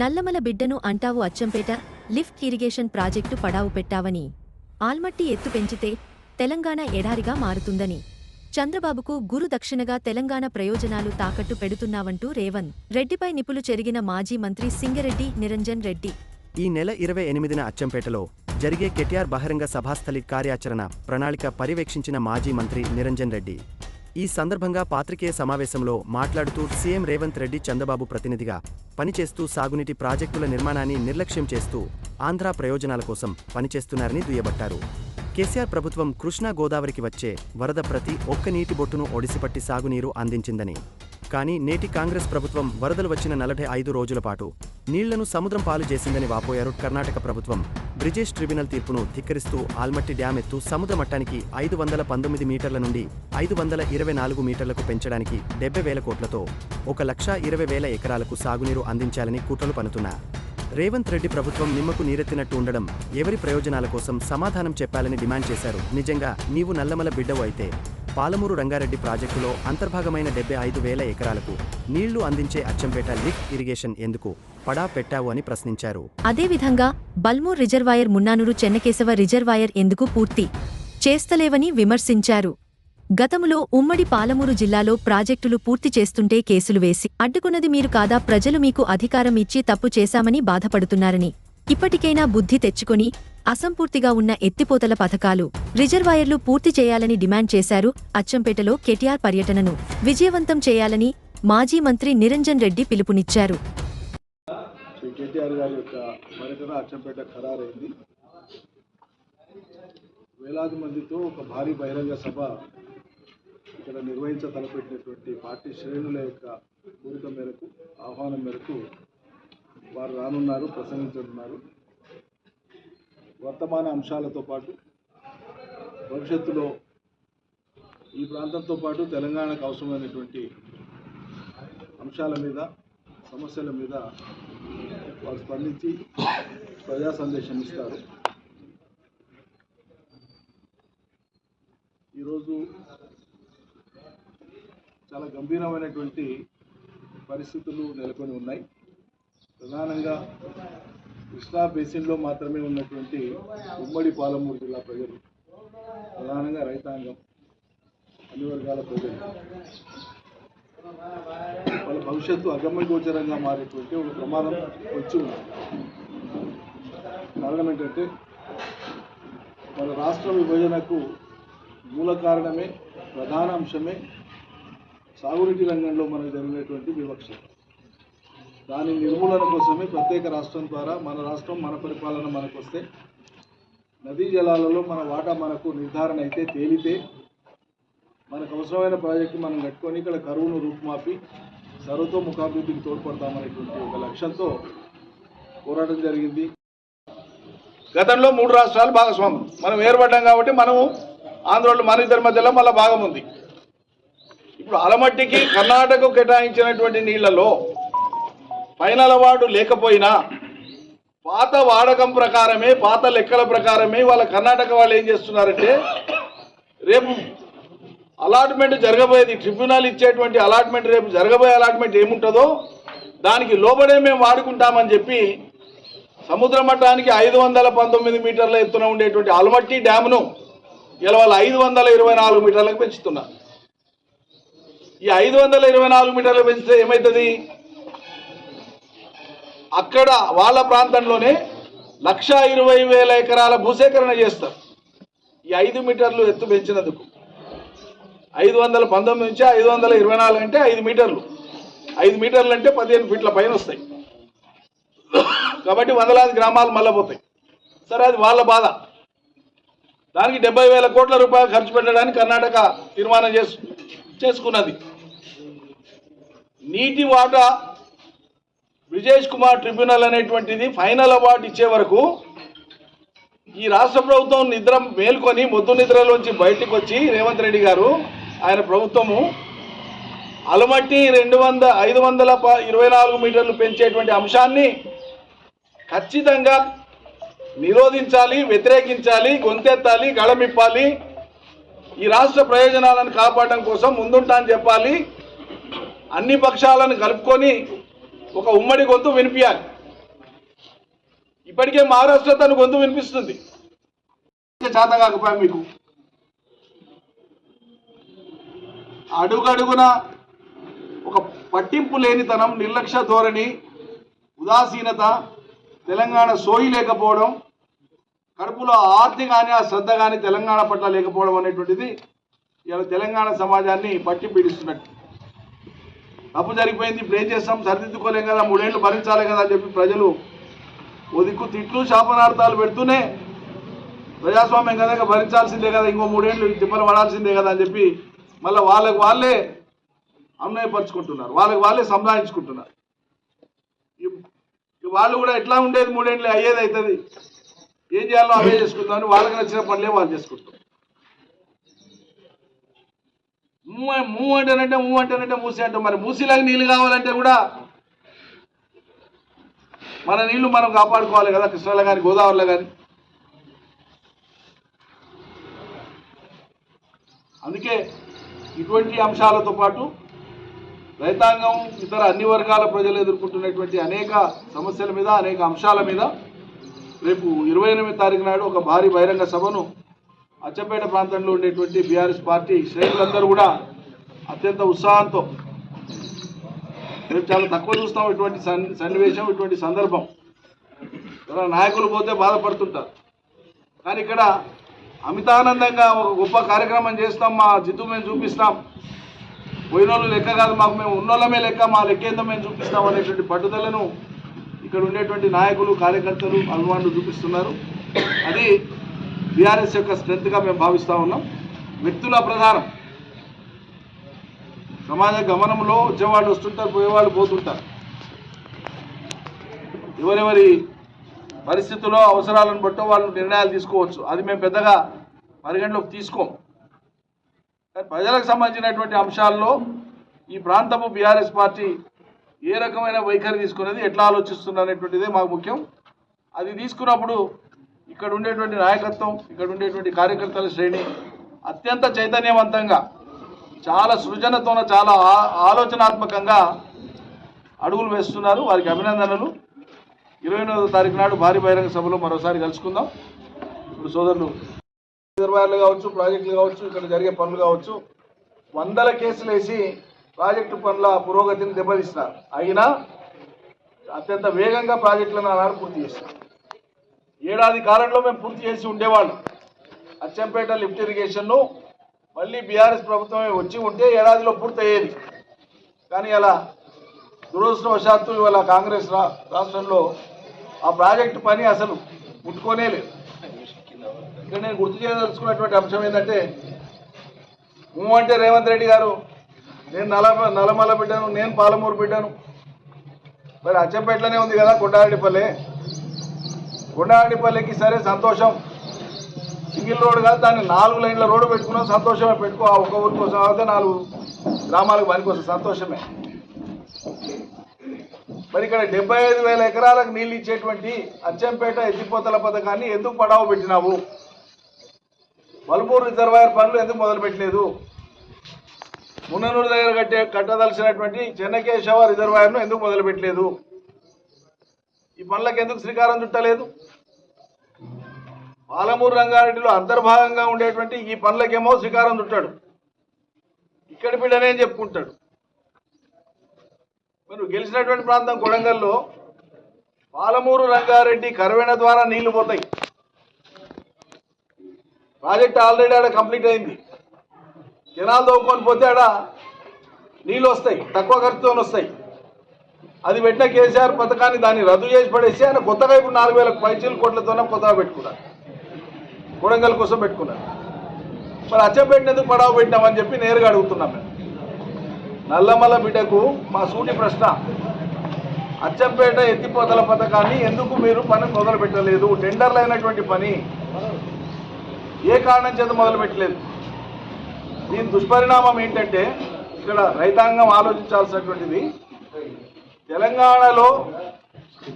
నల్లమల బిడ్డను అంటావు Achampet lift irrigation project పడావు పెట్టావని. ఆల్మట్టి ఎత్తు పెంచితే తెలంగాణ ఎడారిగా మారుతుందని. చంద్రబాబుకు గురు దక్షిణగా తెలంగాణ ప్రయోజనాలు తాకట్టు పెడుతున్నావంటూ రేవంత్. రెడ్డిపై నిపులు చెరిగిన మాజీ మంత్రి సింగరెడ్డి నిరంజన్ రెడ్డి. ఈ నెల ఇరవై ఎనిమిదిన అచ్చంపేటలో జరిగే కెటిఆర్ బహిరంగ సభాస్థలి కార్యాచరణ ప్రణాళిక పర్యవేక్షించిన మాజీ మంత్రి నిరంజన్ రెడ్డి. ఈ సందర్భంగా పాత్రికేయ సమావేశంలో మాట్లాడుతూ సీఎం రేవంత్ రెడ్డి చంద్రబాబు ప్రతినిధిగా పనిచేస్తూ సాగునీటి ప్రాజెక్టుల నిర్మాణాన్ని నిర్లక్ష్యం చేస్తూ ఆంధ్ర ప్రయోజనాల కోసం పనిచేస్తున్నారని దుయ్యబట్టారు. కేసీఆర్ ప్రభుత్వం కృష్ణా గోదావరికి వచ్చే వరద ప్రతి ఒక్క నీటి బొట్టును ఒడిసిపట్టి సాగునీరు అందించిందని కానీ నేటి కాంగ్రెస్ ప్రభుత్వం వరదలు వచ్చిన నలభై ఐదు రోజుల పాటు నీళ్ళను సముద్రం పాలు చేసిందని వాపోయారు కర్ణాటక ప్రభుత్వం. బ్రిజేష్ ట్రిబ్యునల్ తీర్పును ధిక్కరిస్తూ ఆల్మట్టి డ్యామ్ ఎత్తు సముద్ర మట్టానికి ఐదు వందల పంతొమ్మిది మీటర్ల నుండి ఐదు వందల ఇరవై నాలుగు మీటర్లకు పెంచడానికి డెబ్బై వేల కోట్లతో ఒక లక్ష ఇరవై వేల ఎకరాలకు సాగునీరు అందించాలని కుట్రలు పనుతున్నా రేవంత్ రెడ్డి ప్రభుత్వం నిమ్మకు నీరెత్తినట్టు ఉండడం ఎవరి ప్రయోజనాల కోసం సమాధానం చెప్పాలని డిమాండ్ చేశారు. నిజంగా నీవు నల్లమల బిడ్డవు అయితే పాలమూరు రంగారెడ్డి ప్రాజెక్టులో అంతర్భాగమైన డెబ్బై ఐదు వేల ఎకరాలకు నీళ్ళు అందించే అచ్చంపేట లిఫ్ట్ ఇరిగేషన్ ఎందుకు పడా పెట్టావు అని ప్రశ్నించారు. అదేవిధంగా బల్మూర్ రిజర్వాయర్ మున్నానూరు చెన్నకేశవ రిజర్వాయర్ ఎందుకు పూర్తి చేస్తలేవని విమర్శించారు. గతములో ఉమ్మడి పాలమూరు జిల్లాలో ప్రాజెక్టులు పూర్తి చేస్తుంటే కేసులు వేసి అడ్డుకున్నది మీరు కాదా ప్రజలు మీకు అధికారం ఇచ్చి తప్పు చేశామని బాధపడుతున్నారని ఇప్పటికైనా బుద్ధి తెచ్చుకొని అసంపూర్తిగా ఉన్న ఎత్తిపోతల పథకాలు రిజర్వాయర్లు పూర్తి చేయాలని డిమాండ్ చేశారు అచ్చంపేటలో కెటిఆర్ పర్యటనను. విజయవంతం చేయాలని మాజీ మంత్రి నిరంజన్ రెడ్డి పిలుపునిచ్చారు. వేలాది మందితో ఒక భారీ బహిరంగ సభ ఇక్కడ నిర్వహించ తలపెట్టినటువంటి పార్టీ శ్రేణుల యొక్క కోరిక మేరకు ఆహ్వానం మేరకు వారు రానున్నారు ప్రసంగించనున్నారు. వర్తమాన అంశాలతో పాటు భవిష్యత్తులో ఈ ప్రాంతంతో పాటు తెలంగాణకు అవసరమైనటువంటి అంశాల మీద సమస్యల మీద వారు స్పందించి ప్రజా సందేశం ఇస్తారు. ఈరోజు చాలా గంభీరమైనటువంటి పరిస్థితులు నెలకొని ఉన్నాయి. ప్రధానంగా కృష్ణా బేసిన్లో మాత్రమే ఉన్నటువంటి ఉమ్మడి పాలమూరు జిల్లా ప్రజలు ప్రధానంగా రైతాంగం అన్ని వర్గాల ప్రజలు. వాళ్ళ భవిష్యత్తు అగమ్యగోచరంగా మారేటువంటి ఒక ప్రమాదం వచ్చి ఉంది. కారణం ఏంటంటే మన రాష్ట్ర విభజనకు మూల కారణమే ప్రధాన అంశమే సాగునీటి రంగంలో మనకు జరిగినటువంటి వివక్ష. దాని నిర్మూలన కోసమే ప్రత్యేక రాష్ట్రం ద్వారా మన రాష్ట్రం మన పరిపాలన మనకు వస్తే నదీ జలాలలో మన వాటా మనకు నిర్ధారణ అయితే తేలితే మనకు అవసరమైన ప్రాజెక్టు మనం కట్టుకొని ఇక్కడ కరువును రూపుమాపి సర్వతోముఖాభివృద్ధికి తోడ్పడతామనేటువంటి ఒక లక్ష్యంతో పోరాటం జరిగింది. గతంలో మూడు రాష్ట్రాలు భాగస్వామ్యం మనం ఏర్పడ్డాం కాబట్టి మనము ఆంధ్రోళ్ళు మన ఇద్దరి మధ్యలో మళ్ళీ భాగం ఉంది. ఇప్పుడు అలమట్టికి కర్ణాటక కేటాయించినటువంటి నీళ్ళలో ఫైనల్ అవార్డు లేకపోయినా పాత వాడకం ప్రకారమే పాత లెక్కల ప్రకారమే వాళ్ళ కర్ణాటక వాళ్ళు ఏం చేస్తున్నారంటే రేపు అలాట్మెంట్ జరగబోయేది ట్రిబ్యునల్ ఇచ్చేటువంటి అలాట్మెంట్ రేపు జరగబోయే అలాట్మెంట్ ఏముంటుందో దానికి లోబడే మేము వాడుకుంటామని చెప్పి సముద్ర మట్టానికి ఐదు వందల పంతొమ్మిది మీటర్ల ఎత్తున ఉండేటువంటి అల్మట్టి డ్యామ్ను ఇలా వాళ్ళు ఐదు వందల ఇరవై నాలుగు మీటర్లకు పెంచుతున్నారు. ఈ ఐదు వందల ఇరవై నాలుగు మీటర్లు పెంచితే ఏమవుతుంది అక్కడ వాళ్ళ ప్రాంతంలోనే లక్ష ఇరవై వేల ఎకరాల భూసేకరణ చేస్తారు. ఈ ఐదు మీటర్లు ఎత్తు పెంచినందుకు. ఐదు వందల పంతొమ్మిది నుంచి ఐదు వందల ఇరవై నాలుగు అంటే ఐదు మీటర్లు. ఐదు మీటర్లు అంటే పదిహేను ఫీట్ల పైన వస్తాయి. కాబట్టి వందలాది గ్రామాలు మళ్ళపోతాయి సరే అది వాళ్ళ బాధ. దానికి డెబ్బై వేల కోట్ల రూపాయలు ఖర్చు పెట్టడానికి కర్ణాటక తీర్మానం చేసు చేసుకున్నది. నీటి వాటా బ్రిజేష్ కుమార్ ట్రిబ్యునల్ అనేటువంటిది ఫైనల్ అవార్డు ఇచ్చే వరకు ఈ రాష్ట్ర ప్రభుత్వం నిద్ర మేల్కొని మొద్దు నిద్రలోంచి బయటకు వచ్చి రేవంత్ రెడ్డి గారు ఆయన ప్రభుత్వము అలమట్టి రెండు వంద ఐదు వందల ప- ఇరవై నాలుగు మీటర్లు పెంచేటువంటి అంశాన్ని ఖచ్చితంగా నిరోధించాలి వ్యతిరేకించాలి గొంతెత్తాలి గళమిప్పాలి. ఈ రాష్ట్ర ప్రయోజనాలను కాపాడడం కోసం ముందుంటా అని చెప్పాలి. అన్ని పక్షాలను కలుపుకొని ఒక ఉమ్మడి గొంతు వినిపించాలి ఇప్పటికే మహారాష్ట్ర తన గొంతు వినిపిస్తుంది. చేత కాకపోయా మీకు. అడుగడుగున ఒక పట్టింపు లేనితనం నిర్లక్ష్య ధోరణి ఉదాసీనత తెలంగాణ సోయి లేకపోవడం కడుపులో ఆర్తి కానీ ఆ శ్రద్ధ కానీ తెలంగాణ పట్ల లేకపోవడం అనేటువంటిది ఇలా తెలంగాణ సమాజాన్ని పట్టి పీడిస్తున్నట్టు. తప్పు జరిగిపోయింది ఇప్పుడు ఏం చేస్తాం? సరిదిద్దుకోలేం కదా మూడేళ్ళు భరించాలి కదా అని చెప్పి ప్రజలు ఓ దిక్కు తిట్లు శాపనార్థాలు పెడుతూనే ప్రజాస్వామ్యం కదా భరించాల్సిందే కదా ఇంకో మూడేళ్ళు తిప్పలు పడాల్సిందే కదా అని చెప్పి మళ్ళీ వాళ్ళకి వాళ్ళే అన్వయపరుచుకుంటున్నారు వాళ్ళకి వాళ్ళే సంధానించుకుంటున్నారు వాళ్ళు కూడా ఎట్లా ఉండేది మూడేళ్ళు అయ్యేది అవుతుంది ఏం చేయాలో అవే చేసుకుందామని వాళ్ళకి నచ్చిన పనులే వాళ్ళు చేసుకుంటారు మూ అంటేనంటే మూ అంటేనంటే మూసి అంటాం. మరి మూసిలాగా నీళ్ళు కావాలంటే కూడా మన నీళ్ళు మనం కాపాడుకోవాలి కదా కృష్ణలో కానీ గోదావరిలో కానీ అందుకే ఇటువంటి అంశాలతో పాటు రైతాంగం ఇతర అన్ని వర్గాల ప్రజలు ఎదుర్కొంటున్నటువంటి అనేక సమస్యల మీద అనేక అంశాల మీద రేపు ఇరవై ఎనిమిది తారీఖు నాడు ఒక భారీ బహిరంగ సభను అచ్చపేట ప్రాంతంలో ఉండేటువంటి బీఆర్ఎస్ పార్టీ శ్రేణులందరూ కూడా అత్యంత ఉత్సాహంతో మేము చాలా తక్కువ చూస్తాం ఇటువంటి సన్- సన్నివేశం ఇటువంటి సందర్భం. ఎవరైనా నాయకులు పోతే బాధపడుతుంటారు. కానీ ఇక్కడ అమితానందంగా ఒక గొప్ప కార్యక్రమం చేస్తాం మా జిద్దు మేము చూపిస్తాం. పోయినోళ్ళు లెక్క కాదు మాకు మేము ఉన్నోళ్ళమే లెక్క మా లెక్క ఏందో మేము చూపిస్తాం అనేటువంటి పట్టుదలను ఇక్కడ ఉండేటువంటి నాయకులు కార్యకర్తలు అభిమానులు చూపిస్తున్నారు. అది బీఆర్ఎస్ యొక్క స్ట్రెంత్గా మేము భావిస్తూ ఉన్నాం. వ్యక్తుల ప్రధానం. సమాజ గమనంలో వచ్చేవాళ్ళు వస్తుంటారు పోయేవాళ్ళు పోతుంటారు. ఎవరెవరి పరిస్థితుల్లో అవసరాలను బట్టి వాళ్ళు నిర్ణయాలు తీసుకోవచ్చు. అది మేము పెద్దగా పరిగణలోకి తీసుకోం. కానీ ప్రజలకు సంబంధించినటువంటి అంశాల్లో ఈ ప్రాంతము బీఆర్ఎస్ పార్టీ ఏ రకమైన వైఖరి తీసుకునేది ఎట్లా ఆలోచిస్తుంది అనేటువంటిదే మాకు ముఖ్యం. అది తీసుకున్నప్పుడు ఇక్కడ ఉండేటువంటి నాయకత్వం ఇక్కడ ఉండేటువంటి కార్యకర్తల శ్రేణి అత్యంత చైతన్యవంతంగా చాలా సృజనతోన చాలా ఆ- ఆలోచనాత్మకంగా అడుగులు వేస్తున్నారు. వారికి అభినందనలు. ఇరవై ఎనిమిదో తారీఖు నాడు భారీ బహిరంగ సభలో మరోసారి కలుసుకుందాం. ఇప్పుడు సోదరులు రిజర్వాయర్లు కావచ్చు ప్రాజెక్టులు కావచ్చు ఇక్కడ జరిగే పనులు కావచ్చు వందల కేసులు వేసి ప్రాజెక్టు పనుల పురోగతిని దెబ్బతీస్తున్నారు. అయినా అత్యంత వేగంగా ప్రాజెక్టులను ఆనాడు పూర్తి చేస్తారు ఏడాది కాలంలో మేము పూర్తి చేసి ఉండేవాళ్ళం. అచ్చంపేట లిఫ్ట్ ఇరిగేషన్ను మళ్ళీ బీఆర్ఎస్ ప్రభుత్వమే వచ్చి ఉంటే ఏడాదిలో పూర్తి అయ్యేది కానీ అలా దురదృష్టవశాత్తు ఇవాళ కాంగ్రెస్ రా రాష్ట్రంలో ఆ ప్రాజెక్టు పని అసలు ముట్టుకోనే లేదు. ఇక్కడ నేను గుర్తు చేయదలుచుకున్నటువంటి అంశం ఏంటంటే మూవంటే అంటే రేవంత్ రెడ్డి గారు నేను నల నలమల బిడ్డను నేను పాలమూరు బిడ్డను. మరి అచ్చంపేటలోనే ఉంది కదా కొండారెడ్డిపల్లె. గుండాడిపల్లికి సరే సంతోషం. సింగిల్ రోడ్ కాదు దాన్ని నాలుగు లైన్ల రోడ్డు పెట్టుకున్నాం. సంతోషమే పెట్టుకో ఆ ఒక్క ఊరి కోసం అయితే నాలుగు గ్రామాలకు పనికోసం వస్తుంది సంతోషమే. మరి ఇక్కడ డెబ్బై ఐదు వేల ఎకరాలకు నీళ్ళు ఇచ్చేటువంటి అచ్చంపేట ఎత్తిపోతల పథకాన్ని ఎందుకు పడావు పెట్టినావు? మలుపూరు రిజర్వాయర్ పనులు ఎందుకు మొదలు పెట్టలేదు? మున్ననూరు దగ్గర కట్టే కట్టదలసినటువంటి చెన్నకేశవ రిజర్వాయర్ను ఎందుకు మొదలుపెట్టలేదు ఈ పనులకు ఎందుకు శ్రీకారం చుట్టలేదు? పాలమూరు రంగారెడ్డిలో అంతర్భాగంగా ఉండేటువంటి ఈ పనులకేమో శ్రీకారం చుట్టాడు. ఇక్కడి బిడ్డనే అని చెప్పుకుంటాడు. మీరు గెలిచినటువంటి ప్రాంతం కొడంగల్లో పాలమూరు రంగారెడ్డి కరవేణ ద్వారా నీళ్ళు పోతాయి. ప్రాజెక్ట్ ఆల్రెడీ ఆడ కంప్లీట్ అయింది. జనాలు తవ్వుకొని పోతే ఆడ నీళ్ళు వస్తాయి తక్కువ ఖర్చుతో వస్తాయి. అది పెట్టిన కేసీఆర్ పథకాన్ని దాన్ని రద్దు చేసి పడేసి ఆయన కొత్తగా ఇప్పుడు నాలుగు వేల పైచీలు కోట్లతోనే కొత్తగా పెట్టుకున్నారు. కొడంగల్ కోసం పెట్టుకున్నారు. మరి అచ్చంపేటని ఎందుకు పడవ పెట్టినామని చెప్పి నేరుగా అడుగుతున్నాం మేము. నల్లమల్ల బిడ్డకు మా సూటి ప్రశ్న అచ్చంపేట ఎత్తిపోతల పథకాన్ని ఎందుకు మీరు పని మొదలు పెట్టలేదు టెండర్లు అయినటువంటి పని ఏ కారణం చేత మొదలు పెట్టలేదు దీని దుష్పరిణామం ఏంటంటే ఇక్కడ రైతాంగం ఆలోచించాల్సినటువంటిది తెలంగాణలో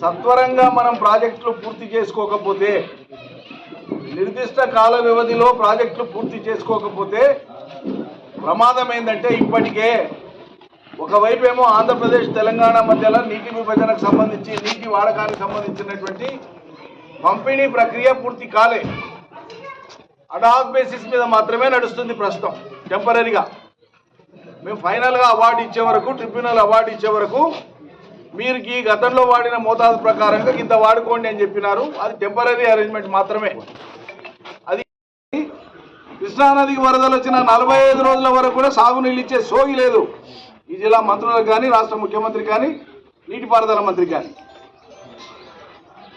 సత్వరంగా మనం ప్రాజెక్టులు పూర్తి చేసుకోకపోతే నిర్దిష్ట కాల వ్యవధిలో ప్రాజెక్టులు పూర్తి చేసుకోకపోతే ప్రమాదం ఏంటంటే ఇప్పటికే ఒకవైపు ఏమో ఆంధ్రప్రదేశ్ తెలంగాణ మధ్యలో నీటి విభజనకు సంబంధించి నీటి వాడకానికి సంబంధించినటువంటి పంపిణీ ప్రక్రియ పూర్తి కాలే. అడాక్ బేసిస్ మీద మాత్రమే నడుస్తుంది ప్రస్తుతం టెంపరీగా మేము ఫైనల్గా అవార్డు ఇచ్చే వరకు ట్రిబ్యునల్ అవార్డు ఇచ్చే వరకు మీరు ఈ గతంలో వాడిన మోతాదు ప్రకారంగా ఇంత వాడుకోండి అని చెప్పినారు. అది టెంపరీ అరేంజ్మెంట్ మాత్రమే. అది కృష్ణానదికి వరదలు వచ్చిన నలభై ఐదు రోజుల వరకు కూడా సాగునీళ్ళు ఇచ్చే సోగి లేదు. ఈ జిల్లా మంత్రులకు కానీ రాష్ట్ర ముఖ్యమంత్రి కానీ నీటిపారుదల మంత్రి కానీ.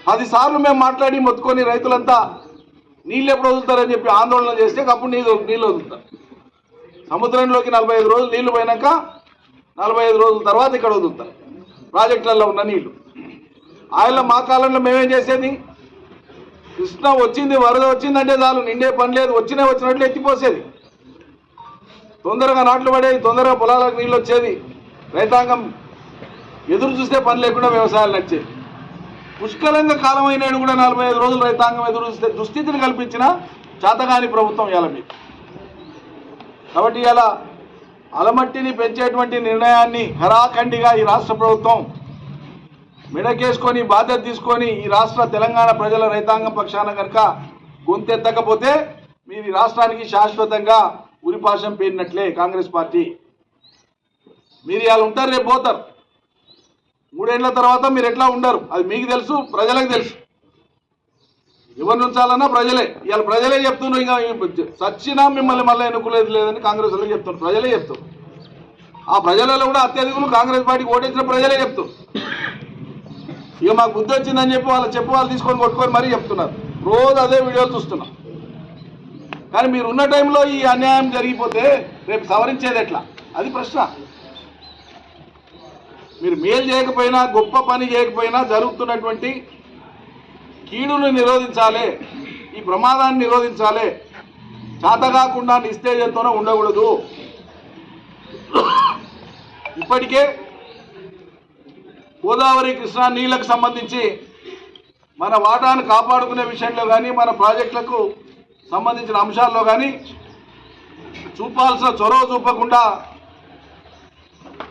పది సార్లు మేము మాట్లాడి మొత్తుకొని రైతులంతా నీళ్ళు ఎప్పుడు వదులుతారని చెప్పి ఆందోళన చేస్తే అప్పుడు నీళ్ళు నీళ్ళు వదులుతారు. సముద్రంలోకి నలభై ఐదు రోజులు నీళ్ళు పోయినాక నలభై ఐదు రోజుల తర్వాత ఇక్కడ వదులుతారు. ప్రాజెక్టులలో ఉన్న నీళ్ళు. ఆయన మా కాలంలో మేమేం చేసేది? కృష్ణ వచ్చింది వరద వచ్చిందంటే చాలు నిండే పని లేదు వచ్చినా వచ్చినట్లు ఎత్తిపోసేది. తొందరగా నాట్లు పడేది తొందరగా పొలాలకు నీళ్ళు వచ్చేది. రైతాంగం ఎదురు చూస్తే పని లేకుండా వ్యవసాయాలు నడిచేది. పుష్కలంగా కాలం అయినాడు కూడా నలభై ఐదు రోజులు రైతాంగం ఎదురు చూస్తే దుస్థితిని కల్పించిన చేతగాని ప్రభుత్వం ఇలా మీకు కాబట్టి ఇలా అలమట్టిని పెంచేటువంటి నిర్ణయాన్ని హరాఖండిగా ఈ రాష్ట్ర ప్రభుత్వం మెడకేసుకొని బాధ్యత తీసుకొని ఈ రాష్ట్ర తెలంగాణ ప్రజల రైతాంగం పక్షాన కనుక గొంతెత్తకపోతే మీరు ఈ రాష్ట్రానికి శాశ్వతంగా ఉరిపాశం పేరినట్లే కాంగ్రెస్ పార్టీ. మీరు ఇవాళ ఉంటారు రేపు పోతారు. మూడేళ్ళ తర్వాత మీరు ఎట్లా ఉండరు? అది మీకు తెలుసు ప్రజలకు తెలుసు. ఎవరిని ఉంచాలన్నా ప్రజలే. ఇవాళ ప్రజలే చెప్తున్నారు ఇంకా సచ్చినా మిమ్మల్ని మళ్ళీ ఎన్నుకోలేదు లేదని కాంగ్రెస్ వాళ్ళు చెప్తున్నారు ప్రజలే చెప్తారు ఆ ప్రజలలో కూడా అత్యధికులు కాంగ్రెస్ పార్టీకి ఓటేసిన ప్రజలే చెప్తారు ఇక మాకు బుద్ధి వచ్చిందని చెప్పి వాళ్ళు చెప్పు వాళ్ళు తీసుకొని కొట్టుకొని మరీ చెప్తున్నారు. రోజు అదే వీడియోలు చూస్తున్నాం. కానీ మీరు ఉన్న టైంలో ఈ అన్యాయం జరిగిపోతే రేపు సవరించేది ఎట్లా? అది ప్రశ్న. మీరు మేలు చేయకపోయినా గొప్ప పని చేయకపోయినా జరుగుతున్నటువంటి కీడును నిరోధించాలి ఈ ప్రమాదాన్ని నిరోధించాలి. చేతకాకుండా నిస్తేజంతోనే ఉండకూడదు. ఇప్పటికే గోదావరి కృష్ణా నీళ్ళకు సంబంధించి మన వాటాను కాపాడుకునే విషయంలో కానీ మన ప్రాజెక్టులకు సంబంధించిన అంశాల్లో కానీ చూపాల్సిన చొరవ చూపకుండా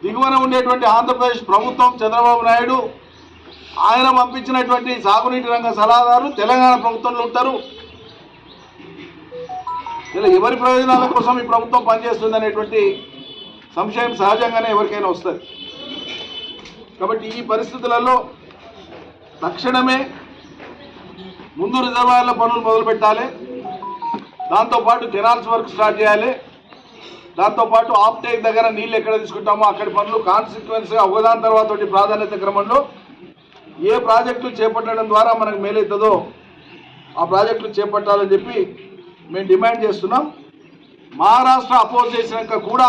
దిగువన ఉండేటువంటి ఆంధ్రప్రదేశ్ ప్రభుత్వం చంద్రబాబు నాయుడు ఆయన పంపించినటువంటి సాగునీటి రంగ సలహాదారులు తెలంగాణ ప్రభుత్వంలో ఉంటారు. ఇలా ఎవరి ప్రయోజనాల కోసం ఈ ప్రభుత్వం పనిచేస్తుంది అనేటువంటి సంశయం సహజంగానే ఎవరికైనా వస్తుంది. కాబట్టి ఈ పరిస్థితులలో తక్షణమే ముందు రిజర్వాయర్ల పనులు మొదలు పెట్టాలి. దాంతోపాటు కెనాల్స్ వర్క్ స్టార్ట్ చేయాలి. దాంతోపాటు ఆఫ్టేక్ దగ్గర నీళ్ళు ఎక్కడ తీసుకుంటామో అక్కడి పనులు కాన్సిక్వెన్స్గా ఒకదాని తర్వాత ప్రాధాన్యత క్రమంలో ఏ ప్రాజెక్టులు చేపట్టడం ద్వారా మనకు మేలవుతుందో ఆ ప్రాజెక్టులు చేపట్టాలని చెప్పి మేము డిమాండ్ చేస్తున్నాం. మహారాష్ట్ర అపోజ్ చేసినాక కూడా